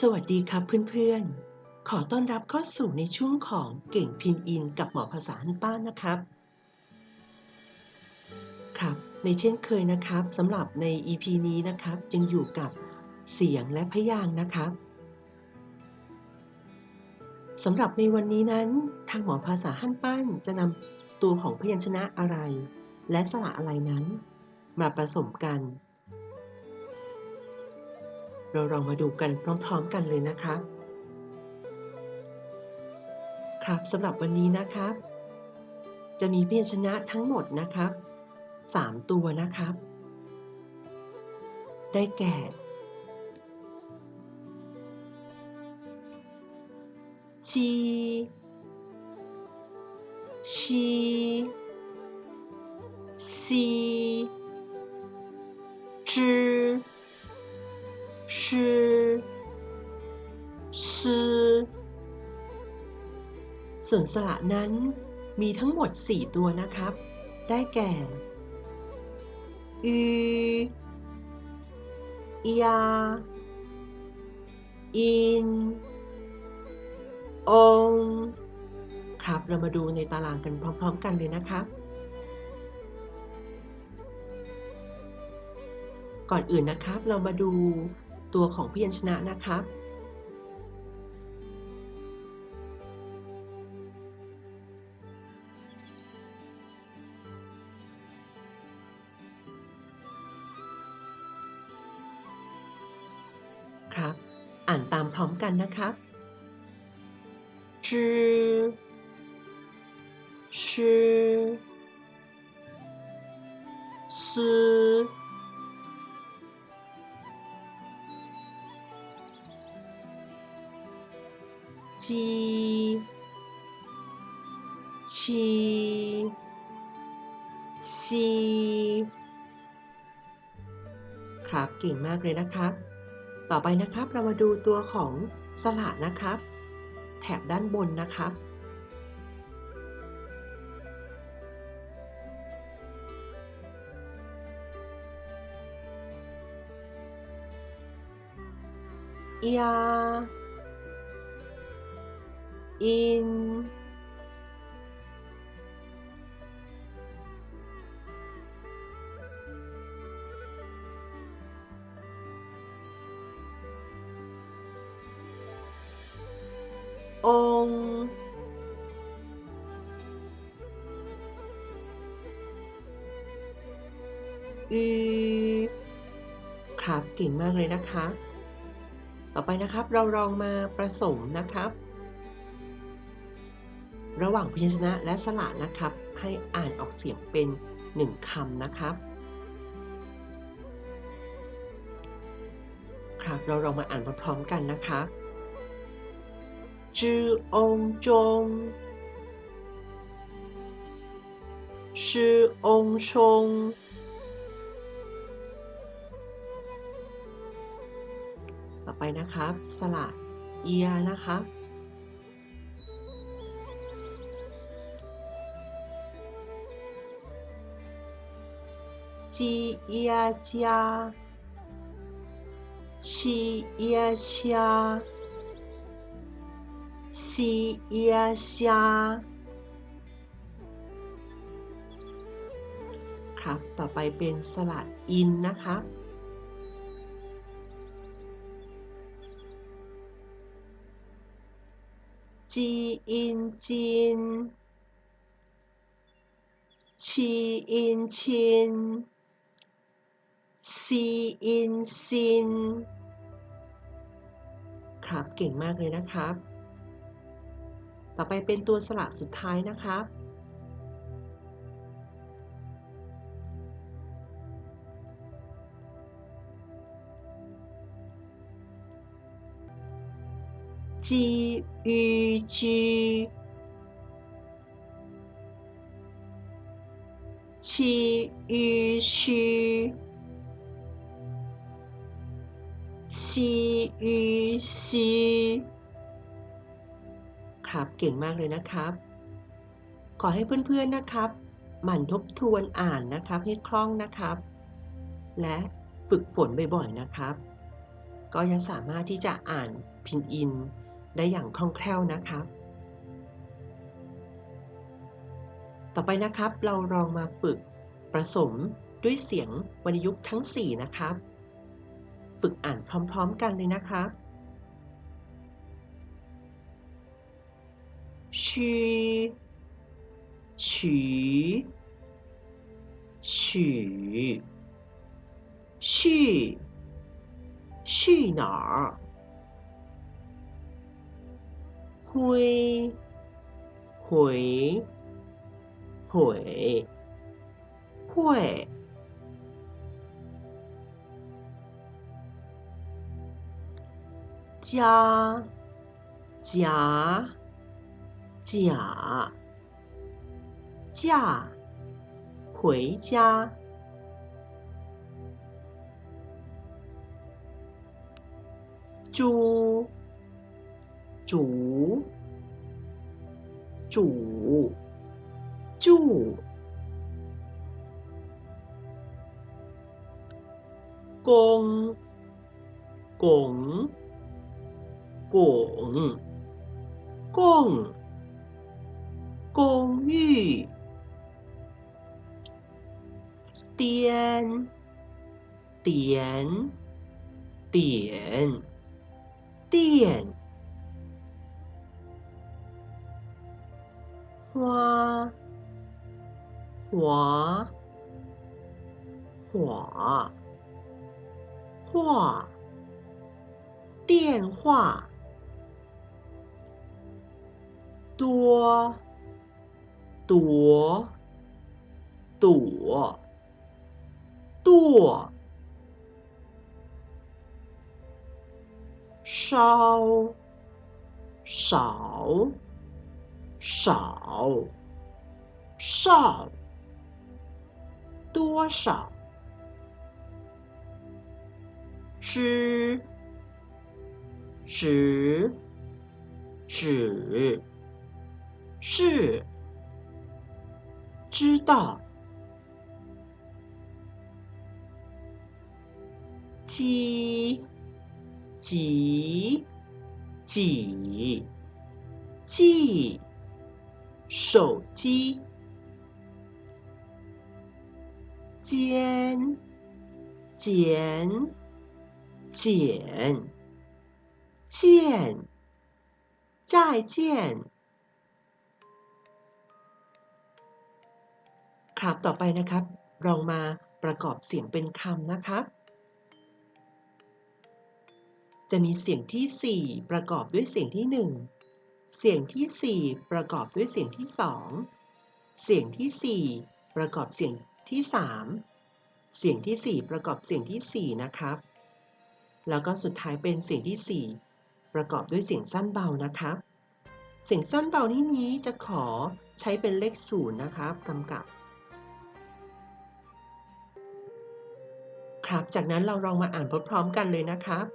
สวัสดีครับเพื่อนๆ ขอต้อนรับเข้าสู่ในช่วงของเก่งพินอินกับหมอภาษาฮันป้านนะครับ ครับ ในเช่นเคยนะครับสำหรับใน EP นี้นะครับยังอยู่กับเสียงและพยางนะครับสำหรับในวันนี้นั้น ทางหมอภาษาฮั่นป้านจะนำตัวของพยัญชนะอะไร และสระอะไรนั้น มาผสมกัน เราลองมาดูกันพร้อมๆกันเลยนะคะ ครับสำหรับวันนี้นะครับ จะมีพยัญชนะทั้งหมดนะครับ 3 ตัวนะครับ ได้แก่ จีชีซี ส่วนสระนั้นมีทั้งหมด 4 ตัวนะครับ ได้แก่ อืยา อิน อง ครับ เรามาดูในตารางกันพร้อมๆกันเลยนะครับ ก่อนอื่นนะครับ เรามาดูตัวของพยัญชนะนะครับ อ่านตามพร้อมกันนะครับ จือชื่อซื้อจีชีซีครับ เก่งมากเลยนะครับ ต่อไปนะครับ เรามาดูตัวของสระนะครับ แถบด้านบนนะครับยาอิน ง อือครับเก่งมากเลยนะคะ ต่อไปนะครับเราลองมาผสมนะครับ ระหว่างพยัญชนะและสระนะครับ ให้อ่านออกเสียงเป็นหนึ่งคำนะครับ ครับเราลองมาอ่านพร้อมๆกันนะค จือองจงองชต่อไปนะครับ สระเอียนะครับจีเอียจาชีเอียชา ซีเอียชาครับ ต่อไปเป็นสระอินนะครับจีอินจินชีอินชิน ซีอินซิน ครับ เก่งมากเลยนะครับ ต่อไปเป็นตัวสระสุดท้ายนะครับจีอูจีชีอูชีซีอูซี ครับ เก่งมากเลยนะครับ ขอให้เพื่อนๆนะครับ หมั่นทบทวนอ่านนะครับให้คล่องนะครับ และฝึกฝนบ่อยๆนะครับ ก็ยังสามารถที่จะอ่านพินอิน ได้อย่างคล่องแคล่วนะครับ ต่อไปนะครับเราลองมาฝึกผสมด้วยเสียงวรรณยุกต์ทั้ง 4 นะครับ ฝึกอ่านพร้อมๆกันเลยนะครับ 虚取许续续哪儿？归回悔会加夹。假，假，回家。猪，煮，煮，住。公，拱，拱，拱。公寓，颠，点，点。电，花，华，画，画，电话，多，躲，躲，剁。烧，少，少，少，多少？知，指，指，是，知道。鸡。几几记手机尖剪剪见再见 ครับต่อไปนะครับลองมาประกอบเสียงเป็นคำนะครับ จะมีเสียงที่ 4 ประกอบด้วยเสียงที่ 1 เสียงที่ 4 ประกอบด้วยเสียงที่ 2 เสียงที่ 4 ประกอบเสียงที่ 3 เสียงที่ 4 ประกอบเสียงที่ 4 นะครับ แล้วก็สุดท้ายเป็นเสียงที่ 4 ประกอบด้วยเสียงสั้นเบานะครับ เสียงสั้นเบาที่นี้จะขอใช้เป็นเลขศูนย์นะครับกำกับ ครับ จากนั้นเราลองมาอ่านพร้อมๆกันเลยนะครับ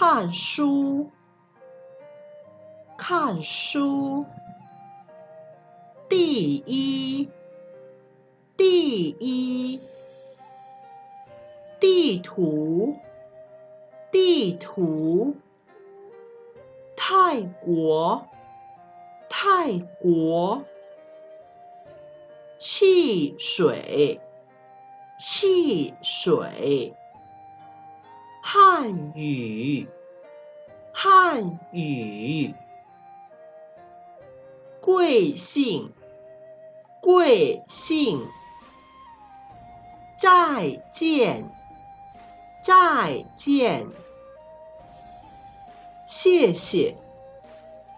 看书，看书。第一，第一。地图，地图。泰国， 泰国。汽水，汽水。汉语，汉语，贵姓，贵姓，再见，再见，谢谢，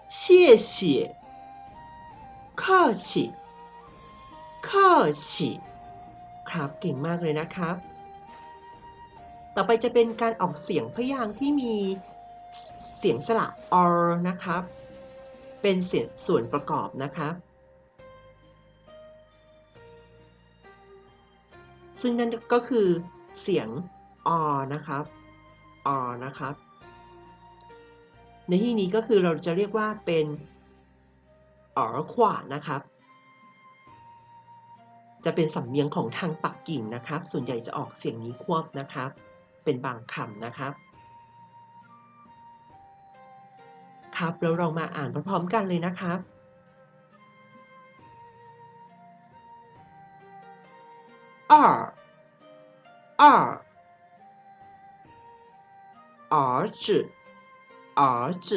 谢谢， ข้อฉีข้อฉีครับเก่งมากเลยนะครับ ต่อไปจะเป็นการออกเสียงพยางค์ที่มีเสียงสระ r นะครับ เป็นเสียงส่วนประกอบนะคะซึ่งนั่นก็คือเสียง r นะครับ r นะครับ ในที่นี้ก็คือเราจะเรียกว่าเป็น ออขวานะครับ จะเป็นสำเนียงของทางปักกิ่งนะครับ ส่วนใหญ่จะออกเสียงนี้ควบนะครับ เป็นบางคำนะครับ ครับแล้วเรามาอ่านพร้อมๆกันเลยนะครับ 二二儿子儿子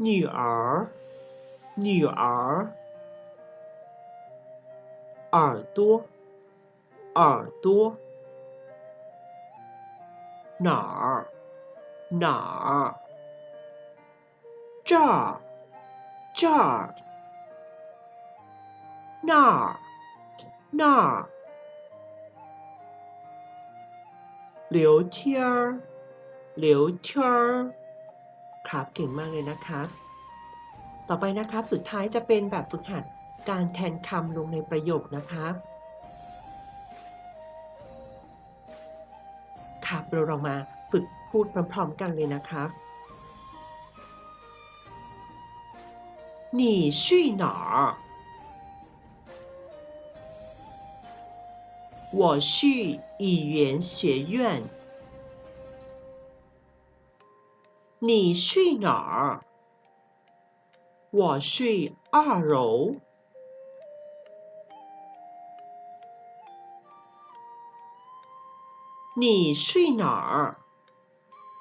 女儿女儿耳朵耳朵哪儿哪儿？这儿这儿那儿那儿。聊天儿聊天儿 ครับเก่งมากเลยนะครับ ต่อไปนะครับสุดท้ายจะเป็นแบบฝึกหัดการแทนคำลงในประโยคนะครับ ครับเราเรามาฝึกพูดพร้อมๆกันเลยนะครับ你去哪儿？我去语言学院。 你睡哪儿？我睡二楼。你睡哪儿？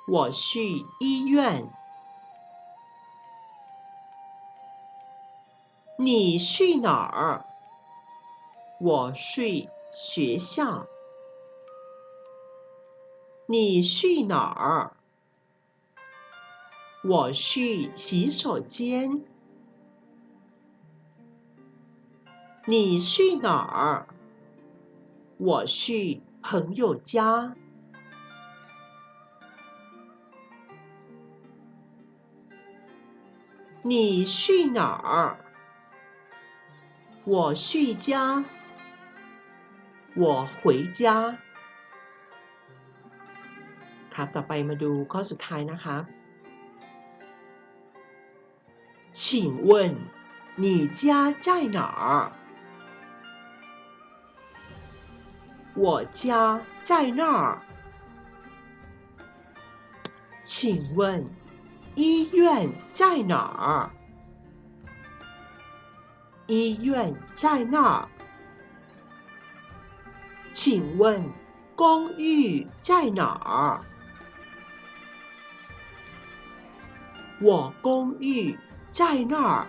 我去医院。你睡哪儿？我睡学校。你睡哪儿？我去洗手间。你去哪儿？我去朋友家。你去哪儿？我去家。我回家。ครับต่อไปมาดูข้อสุดท้ายนะครับ 请问你家在哪儿？我家在那儿。请问医院在哪儿？医院在那儿。请问公寓在哪儿？我公寓在那儿。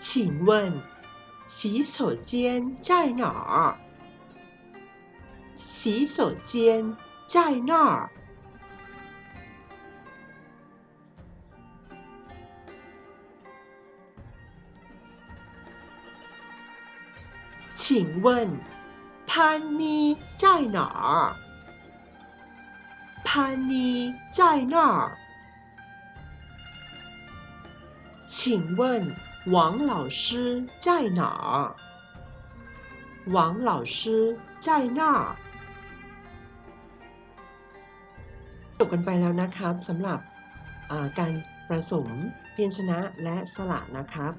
请问洗手间在哪儿？洗手间在那儿。请问潘妮在哪儿？潘妮在那儿。请问王老师在哪儿？王老师在那儿。จบกันไปแล้วนะครับสำหรับอ่าการผสมพยัญชนะและสระนะครับ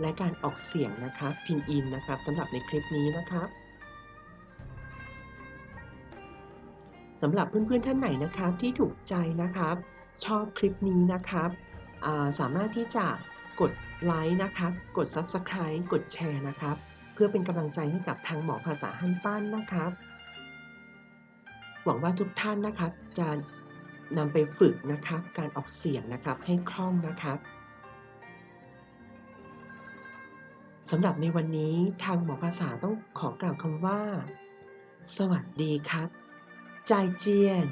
และการออกเสียงนะครับ พินอินนะครับสำหรับในคลิปนี้นะครับสำหรับเพื่อนๆท่านไหนนะครับที่ถูกใจนะครับ ชอบคลิปนี้นะครับอ่า สามารถที่จะกดไลค์นะครับกด Subscribe กดแชร์นะครับ เพื่อเป็นกำลังใจให้กับทางหมอภาษาฮั่นปั้นนะครับ หวังว่าทุกท่านนะครับจะนำไปฝึกนะครับการออกเสียงนะครับให้คล่องนะครับสำหรับในวันนี้ทางหมอภาษาต้องขอกล่าวคำว่า สวัสดีครับ ใจเจียน